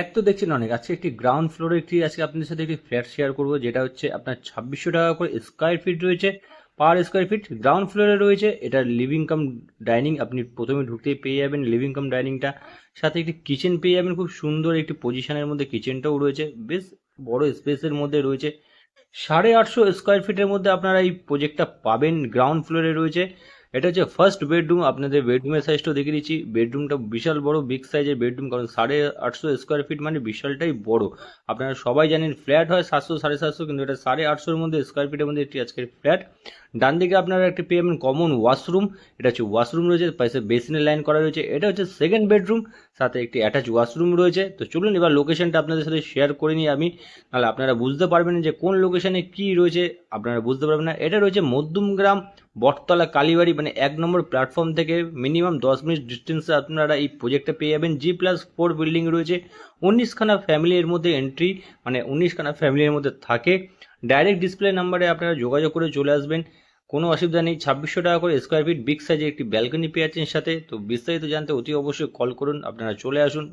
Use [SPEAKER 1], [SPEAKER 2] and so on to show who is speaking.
[SPEAKER 1] এক তো দেখছেন অনেক। আজকে একটি গ্রাউন্ড ফ্লোরে একটি, আজকে আপনাদের সাথে একটি ফ্ল্যাট শেয়ার করব, যেটা হচ্ছে আপনার ছাব্বিশশো টাকা করে স্কোয়ার ফিট রয়েছে। পার স্কোয়ার ফিট গ্রাউন্ড ফ্লোরে রয়েছে। এটা লিভিং কাম ডাইনিং আপনি প্রথমে ঢুকতেই পেয়ে যাবেন লিভিং কাম ডাইনিংটা সাথে একটি কিচেন পেয়ে যাবেন, খুব সুন্দর একটি পজিশনের মধ্যে কিচেনটাও রয়েছে। বেশ বড় স্পেসের মধ্যে রয়েছে। সাড়ে আটশো স্কোয়ার ফিটের মধ্যে আপনারা এই প্রজেক্টটা পাবেন। গ্রাউন্ড ফ্লোরে রয়েছে। এটা হচ্ছে ফার্স্ট বেডরুম আপনাদের বেডরুমের সাইজটাও দেখে দিচ্ছি বেডরুমটা বিশাল বড় বিগ সাইজের বেডরুম কারণ সাড়ে আটশো স্কোয়ার ফিট মানে বিশালটাই বড়। আপনারা সবাই জানেন ফ্ল্যাট হয় সাতশো, সাড়ে সাতশো, কিন্তু এটা সাড়ে আটশোর মধ্যে স্কোয়ার ফিটের মধ্যে একটি আজকের ফ্ল্যাট ডান দিকে আপনারা একটি পেয়ে যাবেন কমন ওয়াশরুম এটা হচ্ছে ওয়াশরুম রয়েছে, পাশে বেসিনের লাইন করা রয়েছে। এটা হচ্ছে সেকেন্ড বেডরুম সাথে একটি অ্যাটাচ ওয়াশরুম রয়েছে। তো চলুন এবার লোকেশনটা আপনাদের সাথে শেয়ার করে নিই আমি। নাহলে আপনারা বুঝতে পারবেন যে কোন লোকেশনে কি রয়েছে, আপনারা বুঝতে পারবেন না। এটা রয়েছে মধ্যমগ্রাম বটতলা কালীবাড়ি মানে এক নম্বর প্ল্যাটফর্ম থেকে মিনিমাম দশ মিনিট ডিস্টেন্সে আপনারা এই প্রজেক্টটা পেয়ে যাবেন। জি প্লাস ফোর বিল্ডিং রয়েছে। উনিশখানা ফ্যামিলির মধ্যে এন্ট্রি মানে উনিশখানা ফ্যামিলির মধ্যে থাকে। ডাইরেক্ট ডিসপ্লে নাম্বারে আপনারা যোগাযোগ করে চলে আসবেন। কোনো অসুবিধা নেই। ছাব্বিশশো টাকা করে স্কোয়ার ফিট বিগ সাইজের একটি ব্যালকনি পেয়ে সাথে। তো বিস্তারিত জানতে অতি অবশ্যই কল করুন। আপনারা চলে আসুন।